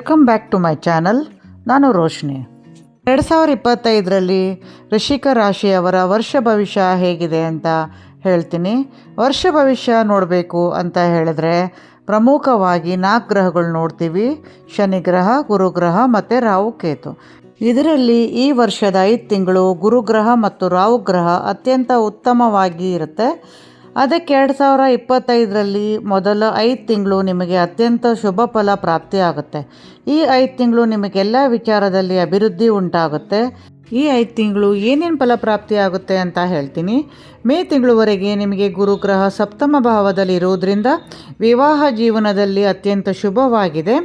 Welcome back to my channel ನಾನು ರೋಶ್ನಿ. ಎರಡು ಸಾವಿರ ಇಪ್ಪತ್ತೈದರಲ್ಲಿ ಋಷಿಕ ರಾಶಿಯವರ ವರ್ಷ ಭವಿಷ್ಯ ಹೇಗಿದೆ ಅಂತ ಹೇಳ್ತೀನಿ. ವರ್ಷ ಭವಿಷ್ಯ ನೋಡಬೇಕು ಅಂತ ಹೇಳಿದ್ರೆ ಪ್ರಮುಖವಾಗಿ ನಾಲ್ಕು ಗ್ರಹಗಳು ನೋಡ್ತೀವಿ. ಶನಿ ಗ್ರಹ ಗುರುಗ್ರಹ ಮತ್ತು ರಾಹುಕೇತು ಇದರಲ್ಲಿ ಈ ವರ್ಷದ ಐದು ತಿಂಗಳು ಗುರುಗ್ರಹ ಮತ್ತು ರಾಹುಗ್ರಹ ಅತ್ಯಂತ ಉತ್ತಮವಾಗಿ ಇರುತ್ತೆ. ಅದಕ್ಕೆ ಎರಡು ಸಾವಿರ ಇಪ್ಪತ್ತೈದರಲ್ಲಿ ಮೊದಲ ಐದು ತಿಂಗಳು ನಿಮಗೆ ಅತ್ಯಂತ ಶುಭ ಫಲ ಪ್ರಾಪ್ತಿಯಾಗುತ್ತೆ ಈ ಐದು ತಿಂಗಳು ನಿಮಗೆಲ್ಲ ವಿಚಾರದಲ್ಲಿ ಅಭಿವೃದ್ಧಿ ಉಂಟಾಗುತ್ತೆ. ಈ ಐದು ತಿಂಗಳು ಏನೇನು ಫಲ ಪ್ರಾಪ್ತಿಯಾಗುತ್ತೆ ಅಂತ ಹೇಳ್ತೀನಿ. ಮೇ ತಿಂಗಳವರೆಗೆ ನಿಮಗೆ ಗುರುಗ್ರಹ ಸಪ್ತಮ ಭಾವದಲ್ಲಿ ಇರುವುದರಿಂದ ವಿವಾಹ ಜೀವನದಲ್ಲಿ ಅತ್ಯಂತ ಶುಭವಾಗಿದೆ.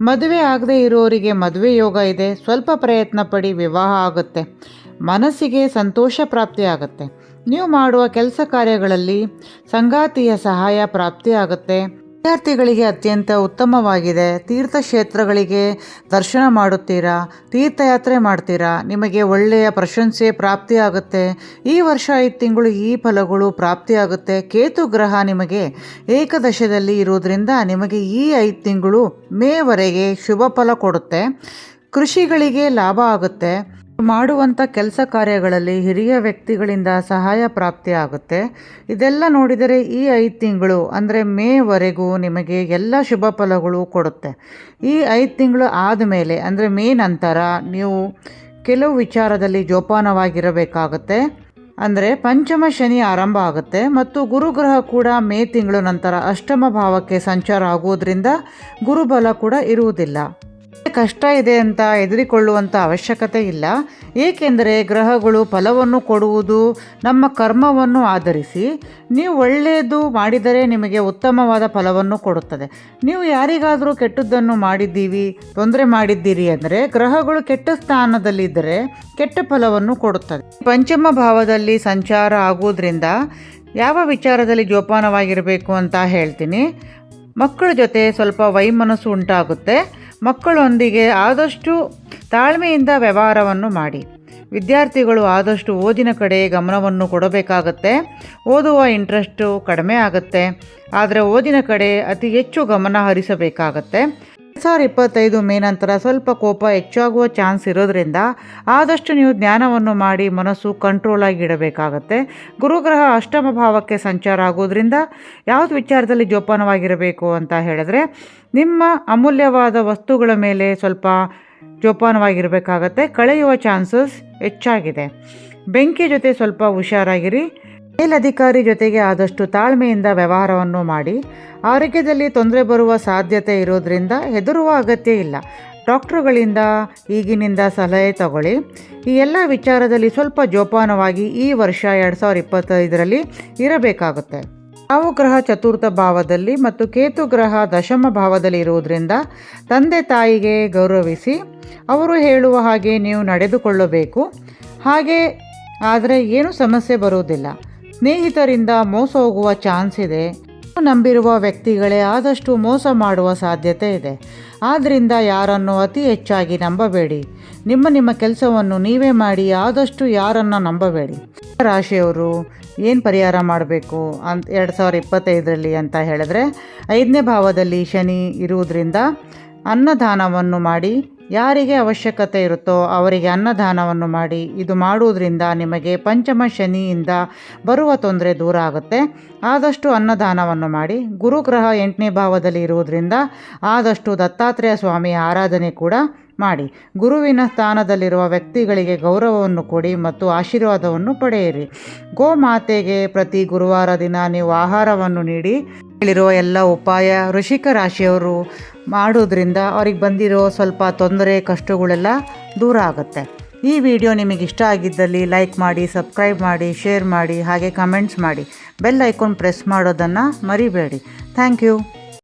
ಮದುವೆ ಆಗದೇ ಇರೋರಿಗೆ ಮದುವೆ ಯೋಗ ಇದೆ. ಸ್ವಲ್ಪ ಪ್ರಯತ್ನ ಪಡಿ ವಿವಾಹ ಆಗುತ್ತೆ. ಮನಸ್ಸಿಗೆ ಸಂತೋಷ ಪ್ರಾಪ್ತಿಯಾಗುತ್ತೆ ನೀವು ಮಾಡುವ ಕೆಲಸ ಕಾರ್ಯಗಳಲ್ಲಿ ಸಂಗಾತಿಯ ಸಹಾಯ ಪ್ರಾಪ್ತಿಯಾಗುತ್ತೆ. ವಿದ್ಯಾರ್ಥಿಗಳಿಗೆ ಅತ್ಯಂತ ಉತ್ತಮವಾಗಿದೆ. ತೀರ್ಥಕ್ಷೇತ್ರಗಳಿಗೆ ದರ್ಶನ ಮಾಡುತ್ತೀರಾ? ತೀರ್ಥಯಾತ್ರೆ ಮಾಡ್ತೀರಾ? ನಿಮಗೆ ಒಳ್ಳೆಯ ಪ್ರಶಂಸೆ ಪ್ರಾಪ್ತಿಯಾಗುತ್ತೆ. ಈ ವರ್ಷ ಐದು ತಿಂಗಳು ಈ ಫಲಗಳು ಪ್ರಾಪ್ತಿಯಾಗುತ್ತೆ. ಕೇತು ಗ್ರಹ ನಿಮಗೆ ಏಕದಶದಲ್ಲಿ ಇರುವುದರಿಂದ ನಿಮಗೆ ಈ ಐದು ತಿಂಗಳು ಮೇವರೆಗೆ ಶುಭ ಫಲ ಕೊಡುತ್ತೆ. ಕೃಷಿಗಳಿಗೆ ಲಾಭ ಆಗುತ್ತೆ. ಮಾಡುವಂಥ ಕೆಲಸ ಕಾರ್ಯಗಳಲ್ಲಿ ಹಿರಿಯ ವ್ಯಕ್ತಿಗಳಿಂದ ಸಹಾಯ ಪ್ರಾಪ್ತಿಯಾಗುತ್ತೆ. ಇದೆಲ್ಲ ನೋಡಿದರೆ ಈ ಐದು ತಿಂಗಳು, ಅಂದರೆ ಮೇವರೆಗೂ ನಿಮಗೆ ಎಲ್ಲ ಶುಭ ಫಲಗಳು ಕೊಡುತ್ತೆ. ಈ ಐದು ತಿಂಗಳು ಆದಮೇಲೆ, ಅಂದರೆ ಮೇ ನಂತರ, ನೀವು ಕೆಲವು ವಿಚಾರದಲ್ಲಿ ಜೋಪಾನವಾಗಿರಬೇಕಾಗುತ್ತೆ. ಅಂದರೆ ಪಂಚಮ ಶನಿ ಆರಂಭ ಆಗುತ್ತೆ, ಮತ್ತು ಗುರುಗ್ರಹ ಕೂಡ ಮೇ ತಿಂಗಳು ನಂತರ ಅಷ್ಟಮ ಭಾವಕ್ಕೆ ಸಂಚಾರ ಆಗುವುದರಿಂದ ಗುರುಬಲ ಕೂಡ ಇರುವುದಿಲ್ಲ. ಕಷ್ಟ ಇದೆ ಅಂತ ಹೆದರಿಕೊಳ್ಳುವಂಥ ಅವಶ್ಯಕತೆ ಇಲ್ಲ. ಏಕೆಂದರೆ ಗ್ರಹಗಳು ಫಲವನ್ನು ಕೊಡುವುದು ನಮ್ಮ ಕರ್ಮವನ್ನು ಆಧರಿಸಿ. ನೀವು ಒಳ್ಳೆಯದು ಮಾಡಿದರೆ ನಿಮಗೆ ಉತ್ತಮವಾದ ಫಲವನ್ನು ಕೊಡುತ್ತದೆ. ನೀವು ಯಾರಿಗಾದರೂ ಕೆಟ್ಟದ್ದನ್ನು ಮಾಡಿದ್ದೀವಿ, ತೊಂದರೆ ಮಾಡಿದ್ದೀರಿ ಅಂದರೆ ಗ್ರಹಗಳು ಕೆಟ್ಟ ಸ್ಥಾನದಲ್ಲಿದ್ದರೆ ಕೆಟ್ಟ ಫಲವನ್ನು ಕೊಡುತ್ತದೆ. ಪಂಚಮ ಭಾವದಲ್ಲಿ ಸಂಚಾರ ಆಗುವುದರಿಂದ ಯಾವ ವಿಚಾರದಲ್ಲಿ ಜೋಪಾನವಾಗಿರಬೇಕು ಅಂತ ಹೇಳ್ತೀನಿ. ಮಕ್ಕಳ ಜೊತೆ ಸ್ವಲ್ಪ ವೈಮನಸ್ಸು ಉಂಟಾಗುತ್ತೆ. ಮಕ್ಕಳೊಂದಿಗೆ ಆದಷ್ಟು ತಾಳ್ಮೆಯಿಂದ ವ್ಯವಹಾರವನ್ನು ಮಾಡಿ. ವಿದ್ಯಾರ್ಥಿಗಳು ಆದಷ್ಟು ಓದಿನ ಕಡೆ ಗಮನವನ್ನು ಕೊಡಬೇಕಾಗತ್ತೆ. ಓದುವ ಇಂಟ್ರೆಸ್ಟು ಕಡಿಮೆ ಆಗುತ್ತೆ. ಆದರೆ ಓದಿನ ಕಡೆ ಅತಿ ಹೆಚ್ಚು ಗಮನ ಹರಿಸಬೇಕಾಗತ್ತೆ. ಸಾವಿರದ ಇಪ್ಪತ್ತೈದು ಮೇ ನಂತರ ಸ್ವಲ್ಪ ಕೋಪ ಹೆಚ್ಚಾಗುವ ಚಾನ್ಸ್ ಇರೋದ್ರಿಂದ ಆದಷ್ಟು ನೀವು ಜ್ಞಾನವನ್ನು ಮಾಡಿ ಮನಸ್ಸು ಕಂಟ್ರೋಲಾಗಿ ಇಡಬೇಕಾಗತ್ತೆ. ಗುರುಗ್ರಹ ಅಷ್ಟಮ ಭಾವಕ್ಕೆ ಸಂಚಾರ ಆಗೋದ್ರಿಂದ ಯಾವುದು ವಿಚಾರದಲ್ಲಿ ಜೋಪಾನವಾಗಿರಬೇಕು ಅಂತ ಹೇಳಿದ್ರೆ ನಿಮ್ಮ ಅಮೂಲ್ಯವಾದ ವಸ್ತುಗಳ ಮೇಲೆ ಸ್ವಲ್ಪ ಜೋಪಾನವಾಗಿರಬೇಕಾಗತ್ತೆ. ಕಳೆಯುವ ಚಾನ್ಸಸ್ ಹೆಚ್ಚಾಗಿದೆ. ಬೆಂಕಿ ಜೊತೆ ಸ್ವಲ್ಪ ಹುಷಾರಾಗಿರಿ. ಮೇಲಧಿಕಾರಿ ಜೊತೆಗೆ ಆದಷ್ಟು ತಾಳ್ಮೆಯಿಂದ ವ್ಯವಹಾರವನ್ನು ಮಾಡಿ ಆರೋಗ್ಯದಲ್ಲಿ ತೊಂದರೆ ಬರುವ ಸಾಧ್ಯತೆ ಇರೋದರಿಂದ ಹೆದರುವ ಅಗತ್ಯ ಇಲ್ಲ. ಡಾಕ್ಟ್ರುಗಳಿಂದ ಈಗಿನಿಂದ ಸಲಹೆ ತಗೊಳ್ಳಿ. ಈ ಎಲ್ಲ ವಿಚಾರದಲ್ಲಿ ಸ್ವಲ್ಪ ಜೋಪಾನವಾಗಿ ಈ ವರ್ಷ ಎರಡು ಸಾವಿರದ ಇಪ್ಪತ್ತೈದರಲ್ಲಿ ಇರಬೇಕಾಗುತ್ತೆ. ರಾಹು ಗ್ರಹ ಚತುರ್ಥ ಭಾವದಲ್ಲಿ ಮತ್ತು ಕೇತು ಗ್ರಹ ದಶಮ ಭಾವದಲ್ಲಿ ಇರುವುದರಿಂದ ತಂದೆ ತಾಯಿಗೆ ಗೌರವಿಸಿ ಅವರು ಹೇಳುವ ಹಾಗೆ ನೀವು ನಡೆದುಕೊಳ್ಳಬೇಕು. ಹಾಗೆ ಆದರೆ ಏನೂ ಸಮಸ್ಯೆ ಬರುವುದಿಲ್ಲ. ಸ್ನೇಹಿತರಿಂದ ಮೋಸ ಹೋಗುವ ಚಾನ್ಸ್ ಇದೆ. ನಂಬಿರುವ ವ್ಯಕ್ತಿಗಳೇ ಆದಷ್ಟು ಮೋಸ ಮಾಡುವ ಸಾಧ್ಯತೆ ಇದೆ. ಆದ್ದರಿಂದ ಯಾರನ್ನು ಅತಿ ಹೆಚ್ಚಾಗಿ ನಂಬಬೇಡಿ. ನಿಮ್ಮ ನಿಮ್ಮ ಕೆಲಸವನ್ನು ನೀವೇ ಮಾಡಿ ಆದಷ್ಟು ಯಾರನ್ನು ನಂಬಬೇಡಿ. ರಾಶಿಯವರು ಏನು ಪರಿಹಾರ ಮಾಡಬೇಕು ಅಂತ ಎರಡು ಸಾವಿರದ ಇಪ್ಪತ್ತೈದರಲ್ಲಿ ಅಂತ ಹೇಳಿದ್ರೆ, ಐದನೇ ಭಾವದಲ್ಲಿ ಶನಿ ಇರುವುದರಿಂದ ಅನ್ನದಾನವನ್ನು ಮಾಡಿ ಯಾರಿಗೆ ಅವಶ್ಯಕತೆ ಇರುತ್ತೋ ಅವರಿಗೆ ಅನ್ನದಾನವನ್ನು ಮಾಡಿ ಇದು ಮಾಡುವುದರಿಂದ ನಿಮಗೆ ಪಂಚಮ ಶನಿಯಿಂದ ಬರುವ ತೊಂದರೆ ದೂರ ಆಗುತ್ತೆ. ಆದಷ್ಟು ಅನ್ನದಾನವನ್ನು ಮಾಡಿ. ಗುರುಗ್ರಹ ಎಂಟನೇ ಭಾವದಲ್ಲಿ ಇರುವುದರಿಂದ ಆದಷ್ಟು ದತ್ತಾತ್ರೇಯ ಸ್ವಾಮಿಯ ಆರಾಧನೆ ಕೂಡ ಮಾಡಿ. ಗುರುವಿನ ಸ್ಥಾನದಲ್ಲಿರುವ ವ್ಯಕ್ತಿಗಳಿಗೆ ಗೌರವವನ್ನು ಕೊಡಿ ಮತ್ತು ಆಶೀರ್ವಾದವನ್ನು ಪಡೆಯಿರಿ. ಗೋಮಾತೆಗೆ ಪ್ರತಿ ಗುರುವಾರ ದಿನ ನೀವು ಆಹಾರವನ್ನು ನೀಡಿ. ಹೇಳಿರುವ ಎಲ್ಲ ಉಪಾಯ ಋಷಿಕ ರಾಶಿಯವರು ಮಾಡೋದ್ರಿಂದ ಅವ್ರಿಗೆ ಬಂದಿರೋ ಸ್ವಲ್ಪ ತೊಂದರೆ, ಕಷ್ಟಗಳೆಲ್ಲ ದೂರ ಆಗುತ್ತೆ. ಈ ವಿಡಿಯೋ ನಿಮಗೆ ಇಷ್ಟ ಆಗಿದ್ದಲ್ಲಿ ಲೈಕ್ ಮಾಡಿ, ಸಬ್ಸ್ಕ್ರೈಬ್ ಮಾಡಿ, ಶೇರ್ ಮಾಡಿ, ಹಾಗೆ ಕಮೆಂಟ್ಸ್ ಮಾಡಿ. ಬೆಲ್ ಐಕಾನ್ ಪ್ರೆಸ್ ಮಾಡೋದನ್ನು ಮರಿಬೇಡಿ. Thank you.